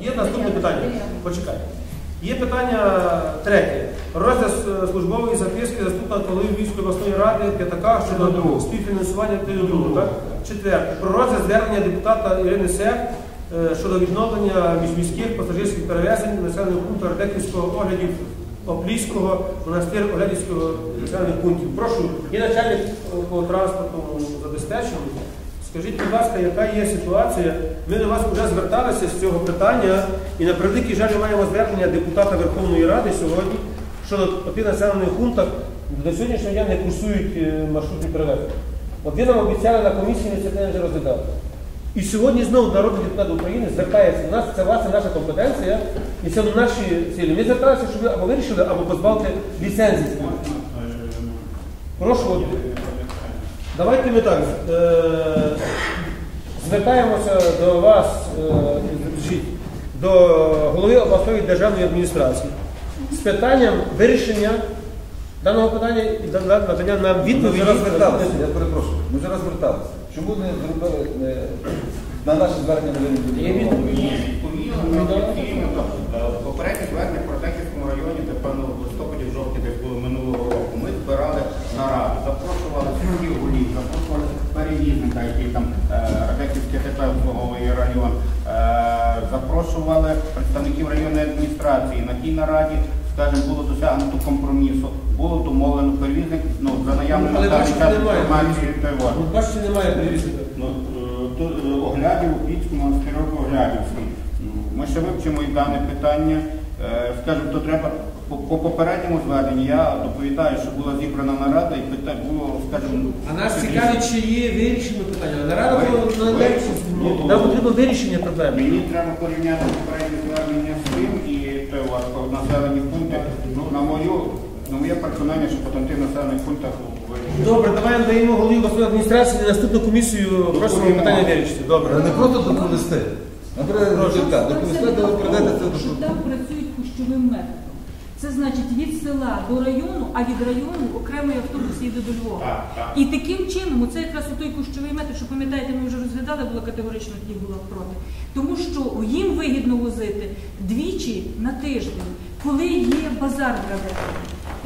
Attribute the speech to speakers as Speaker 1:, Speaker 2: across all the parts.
Speaker 1: Є наступне питання. Почекай. Є питання третє. Розгляд е, службової записки заступника голови Львівської обласної ради П'ятака щодо співфінансування. Так? Четверте. Про розгляд звернення депутата Ірини Сех е, щодо відновлення міжміських пасажирських перевезень населеного пункту Ардеківського оглядів Опліського, монастир Оглядівського населених пунктів. Прошу, є начальник по транспортному забезпеченню. Скажіть, будь ласка, яка є ситуація? Ми до вас вже зверталися з цього питання, і на превеликий жаль маємо звернення депутата Верховної Ради сьогодні, що по тих населених пунктах до сьогоднішнього дня не курсують е, маршрутні перевезення. От ви нам обіцяли на комісії, питання вже розглядали. І сьогодні знову народний депутат України звертається до нас, це власне наша компетенція, і це наші цілі. Ми зверталися, щоб ви або вирішили, або позбавити ліцензії. Прошу, давайте ми так. Е, звертаємося до вас, е, до голови обласної державної адміністрації з питанням вирішення даного питання і да- да- надання нам відповіді.
Speaker 2: Ми вже розверталися, я перепрошую. Ми вже розверталися. Чому не зробили не, на наше звернення
Speaker 3: запрошували представників районної адміністрації. На тій нараді, скажімо, було досягнуто компромісу, було домовлено перевізник, ну, за наявною на даний час
Speaker 1: немає
Speaker 3: інформацією, той от.
Speaker 1: Ну, Бачите, немає перевізника.
Speaker 3: Ну, е, то, е, оглядів у Піцькому монастирок оглядівський. Ну, Ми ще вивчимо і дане питання. Е, Скажімо, то треба по, по попередньому зверненню я доповідаю, що була зібрана нарада і питання було, скажімо,
Speaker 1: А нас цікавить, чи є вирішення питання. Нарада
Speaker 3: ви-
Speaker 1: вирішить.
Speaker 3: ну,
Speaker 1: Нам потрібно вирішення проблеми.
Speaker 3: Мені треба порівняти попереднє звернення з тим і те у вас по населені пункти. Ну, на мою, на моє переконання, що по тим населених пунктах ви-
Speaker 1: Добре, давай надаємо голові обласної адміністрації на наступну комісію. Просимо питання вирішити. Добре.
Speaker 2: Не просто доповісти. Наприклад, результат. Доповісти, де ви
Speaker 4: додатково,
Speaker 2: передаєте це до
Speaker 4: там працюють кущовим методом. Це значить від села до району, а від району окремий автобус їде до Львова. І таким чином, оце якраз той кущовий метод, що пам'ятаєте, ми вже розглядали, була категорично тоді була проти. Тому що їм вигідно возити двічі на тиждень, коли є базар ветеранів.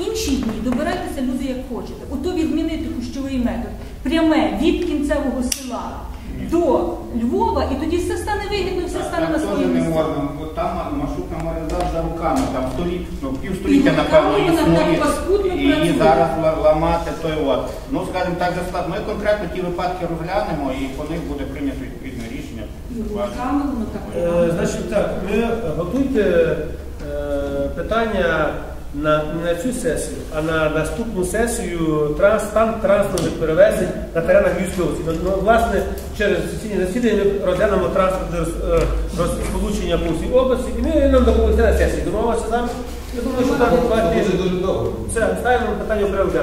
Speaker 4: Інші дні добирайтеся люди як хочете. Ото відмінити кущовий метод пряме від кінцевого села до Львова, і тоді все стане вигідно, все стане
Speaker 3: Так
Speaker 4: на
Speaker 3: теж
Speaker 4: своє
Speaker 3: не
Speaker 4: місце.
Speaker 3: там маршрутка мороза за руками, там століт, півстоліття,
Speaker 4: І
Speaker 3: напевно, існує. І її зараз ла- ламати той от. Ну, скажімо так, за склад. Ми конкретно ті випадки розглянемо і по них буде прийнято відповідне рішення.
Speaker 1: Е, Значить так, ви готуйте е, питання на, не на цю сесію, а на наступну сесію транс, стан транспортних перевезень на теренах Львівської області. Ну, ну, власне, через сесійні засідання ми розглянемо транспортне е, розполучення по всій області, і ми нам доповісти на сесії. Домовилися з нами? Я думаю, що так два тижні.
Speaker 2: дуже дуже довго.
Speaker 1: Все, ставимо питання в порядок